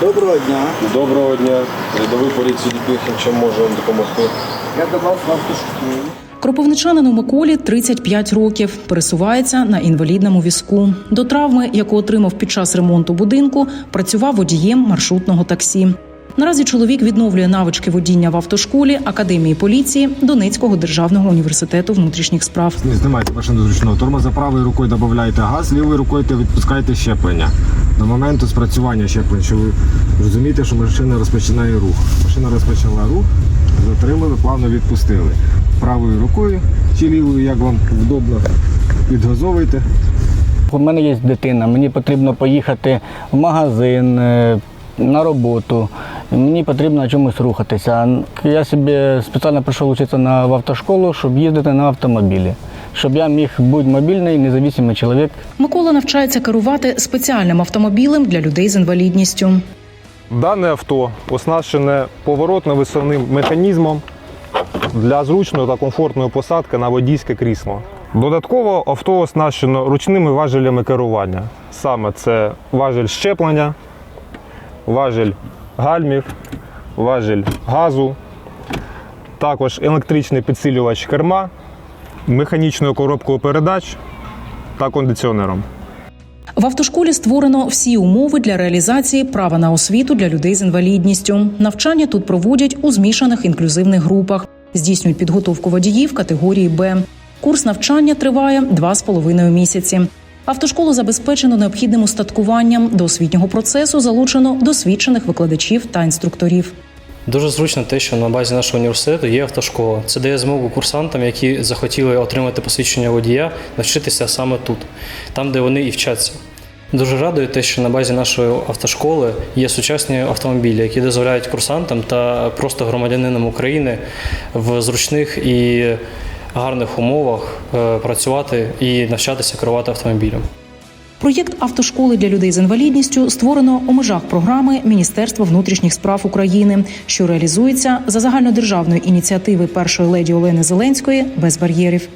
Доброго дня. Доброго дня, рядовий поліції Діпіхін, чим можу вам допомогти? Я до вас в автошколу. Кропивничанину Миколі 35 років. Пересувається на інвалідному візку. До травми, яку отримав під час ремонту будинку, працював водієм маршрутного таксі. Наразі чоловік відновлює навички водіння в автошколі Академії поліції Донецького державного університету внутрішніх справ. Не знімайте машину з ручного тормоза, правою рукою додаєте газ, лівою рукою відпускаєте щеплення. До моменту спрацювання щеплень, що ви розумієте, що машина розпочинає рух. Машина розпочала рух, затримали, плавно відпустили. Правою рукою чи лівою, як вам вдобно, відгазовуєте. У мене є дитина, мені потрібно поїхати в магазин, е, на роботу. Мені потрібно на чомусь рухатися. Я собі спеціально прийшов вчитися на автошколу, щоб їздити на автомобілі, щоб я міг бути мобільний, независимий чоловік. Микола навчається керувати спеціальним автомобілем для людей з інвалідністю. Дане авто оснащене поворотно-висувним механізмом для зручної та комфортної посадки на водійське крісло. Додатково авто оснащено ручними важелями керування. Саме це важель щеплення, важель гальмів, важель газу, також електричний підсилювач керма, механічною коробкою передач та кондиціонером. В автошколі створено всі умови для реалізації права на освіту для людей з інвалідністю. Навчання тут проводять у змішаних інклюзивних групах, здійснюють підготовку водіїв категорії Б. Курс навчання триває два з половиною місяці. Автошколу забезпечено необхідним устаткуванням. До освітнього процесу залучено досвідчених викладачів та інструкторів. Дуже зручно те, що на базі нашого університету є автошкола. Це дає змогу курсантам, які захотіли отримати посвідчення водія, навчитися саме тут, там, де вони і вчаться. Дуже радує те, що на базі нашої автошколи є сучасні автомобілі, які дозволяють курсантам та просто громадянинам України в зручних і гарних умовах е, працювати і навчатися керувати автомобілем. Проєкт автошколи для людей з інвалідністю створено у межах програми Міністерства внутрішніх справ України, що реалізується за загальнодержавної ініціативи першої леді Олени Зеленської без бар'єрів.